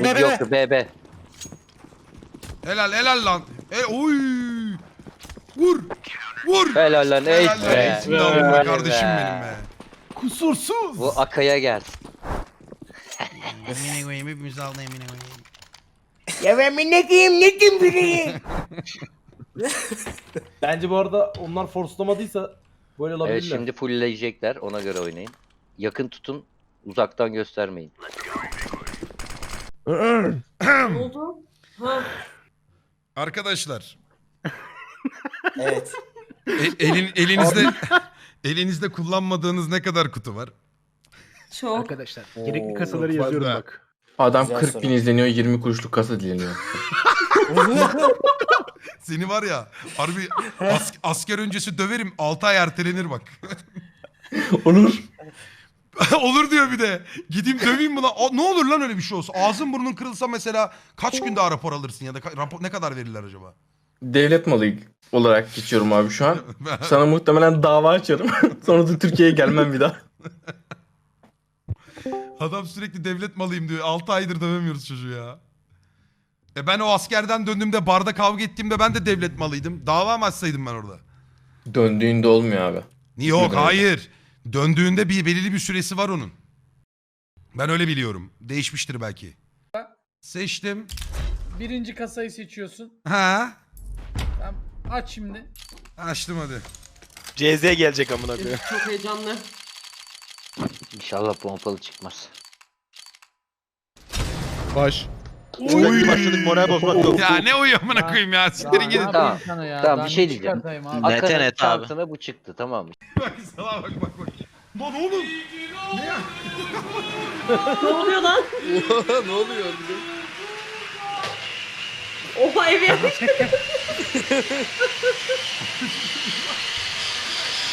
Be, be, be. Yok B B. Helal helal lan. E, oy. Vur. Vur. Helal lan ey Helal lan. be. Alın kardeşim be. benim be. Kusursuz. Bu Akaya gelsin. Emine koyayım hepimiz aldı emine koyayım. Ya ben ne diyeyim ne diyeyim biriyim. Bence bu arada onlar forslamadıysa böyle Evet olabilirler. şimdi fullleyecekler ona göre oynayın. Yakın tutun uzaktan göstermeyin. Ne oldu? Ha. Arkadaşlar. evet. e- elin elinizde elinizde kullanmadığınız ne kadar kutu var? Çok. Arkadaşlar gerekli kasaları yazıyorum fazla. bak. Adam Güzel 40 soru. bin izleniyor 20 kuruşluk kasa dileniyor. Seni var ya harbi as- asker öncesi döverim 6 ay ertelenir bak. Olur. olur diyor bir de. Gideyim döveyim lan? Aa, ne olur lan öyle bir şey olsa. Ağzın burnun kırılsa mesela kaç gün daha rapor alırsın ya da ka- rapor ne kadar verirler acaba? Devlet malı olarak geçiyorum abi şu an. Sana muhtemelen dava açarım. Sonra da Türkiye'ye gelmem bir daha. Adam sürekli devlet malıyım diyor. 6 aydır dövemiyoruz çocuğu ya. E ben o askerden döndüğümde barda kavga ettiğimde ben de devlet malıydım. Dava mı açsaydım ben orada? Döndüğünde olmuyor abi. Yok hayır. Döndüğünde bir belirli bir süresi var onun. Ben öyle biliyorum. Değişmiştir belki. Seçtim. Birinci kasayı seçiyorsun. Ha? Tamam, aç şimdi. Açtım hadi. CZ gelecek amına koyayım. Çok heyecanlı. İnşallah pompalı çıkmaz. Baş. Oy. Başladık moral bozmak yok. Ya ne uyuyor amına koyayım ya. Siktirin gidin. Tamam. ya? Tamam, bir şey ne diyeceğim. abi? Net, abi. şansına bu çıktı tamam mı? Bak sana bak bak bak. Lan oğlum. Ne ya? ne oluyor lan? ne oluyor? Oha evi yapmış.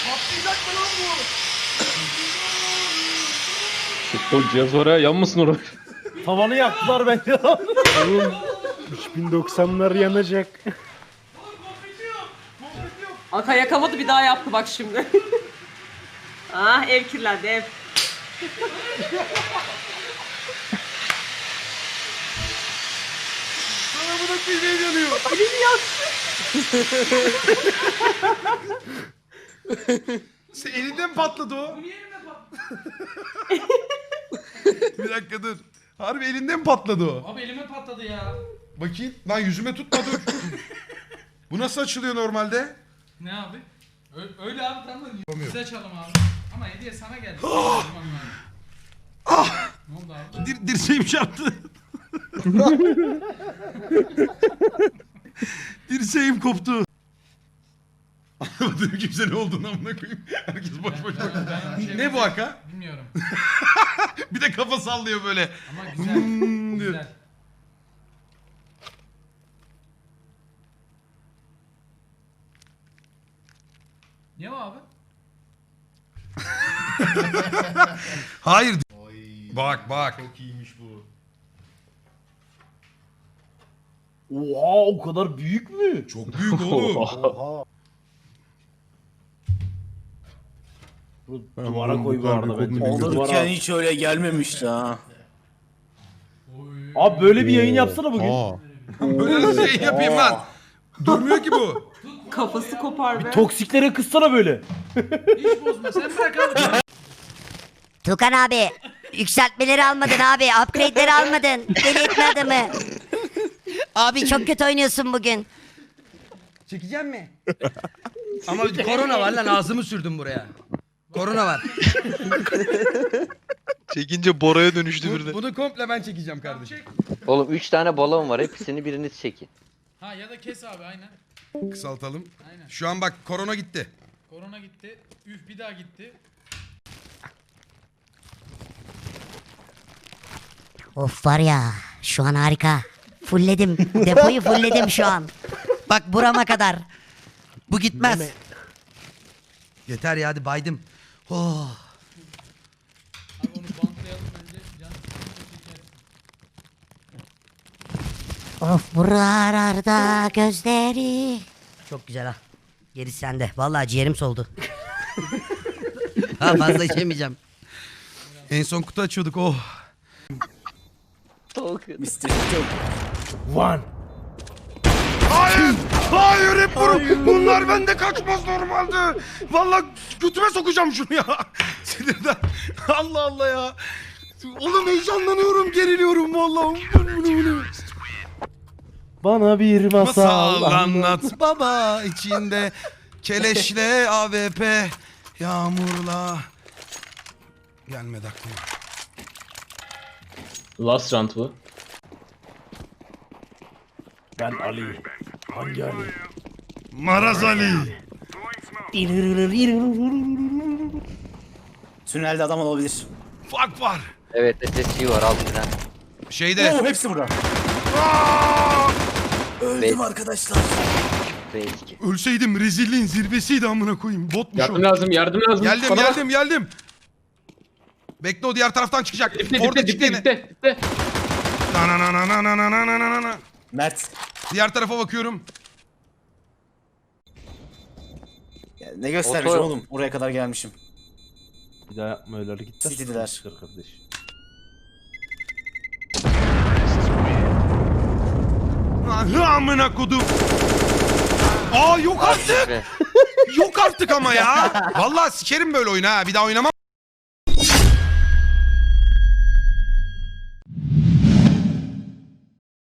Patlayacak mı lan bu? Futbol cihaz var ha yanmasın oraya. Tavanı yaktılar bence. Oğlum 3090'lar yanacak. Aka yakamadı bir daha yaptı bak şimdi. ah ev kirlendi ev. Sana buna kıymeyi yanıyor. Sen elinden patladı o. bir dakika dur. Harbi elinden patladı o. Abi elime patladı ya. Bakayım. Lan yüzüme tutma dur. Bu nasıl açılıyor normalde? Ne abi? Ö- öyle abi tamam mı? Biz açalım abi. Ama hediye sana geldi. Ah! ne oldu abi? Dir dirseğim çarptı. dirseğim koptu. Anlamadım kimse ne olduğunu amına koyayım. Herkes boş boş bak. Ben bir şey ne bu haka? Bilmiyorum. Bir de kafa sallıyor böyle. Ama güzel. Hmm diyor. güzel. Ne o abi? Hayır. Bak bak. Çok iyiymiş bu. Oha o kadar büyük mü? Çok büyük oğlum. Bu duvara koy bu arada bence. Duvara- Olurken hiç öyle gelmemişti ha. Abi böyle bir yayın yapsana bugün. Böyle nasıl şey yapayım lan? Durmuyor ki bu. Kafası kopar be. Toksiklere kıssana böyle. Hiç bozma sen bırak abi. Tukan abi yükseltmeleri almadın abi upgrade'leri almadın deli etme adamı. Abi çok kötü oynuyorsun bugün. Çekeceğim mi? Ama korona var lan ağzımı sürdüm buraya. Korona var. Çekince Bora'ya dönüştü birden. bunu komple ben çekeceğim kardeşim. Oğlum 3 tane balon var hepsini biriniz çekin. Ha ya da kes abi aynen. Kısaltalım. Aynen. Şu an bak korona gitti. Korona gitti. Üf bir daha gitti. Of var ya şu an harika. Fullledim depoyu fullledim şu an. Bak burama kadar. Bu gitmez. Yeter ya hadi baydım. Oh. Abi onu bantlayalım bence. Can çeker. Of buralarda gözleri. Çok güzel ha. Gerisi sende. Vallahi ciğerim soldu. Ha fazla içemeyeceğim. En son kutu açıyorduk oh. bakıyor. One. Hayır! Bunlar bende kaçmaz normalde. Vallahi götüme sokacağım şunu ya. Sinirden. Allah Allah ya. Oğlum heyecanlanıyorum, geriliyorum vallahi. Bana bir masal, Masal anlat baba içinde keleşle AWP yağmurla gelmedi aklıma. Last round bu. Ben Ali. Hangi Ali? Maraz Ali. Tünelde adam olabilir. Fuck var. Evet SSG var al. Şeyde. hepsi burada. Aa! Öldüm arkadaşlar. Belki. Ölseydim rezilliğin zirvesiydi amına koyayım. Botmuş o. Yardım lazım yardım lazım. Geldim Bana geldim geldim. Bekle o diğer taraftan çıkacak. Dipte Orada dipte çıktı dipte yine. dipte dipte. Na na na na na na na na na na na. Mert. Diğer tarafa bakıyorum. Ne göstermiş Oto- oğlum? Oraya kadar gelmişim. Bir daha yapma öyle hareketler. City'diler. Çıkar kardeş. Hı amına kodum. Aa yok artık. Yok artık ama ya. Vallahi sikerim böyle oyunu ha. Bir daha oynamam.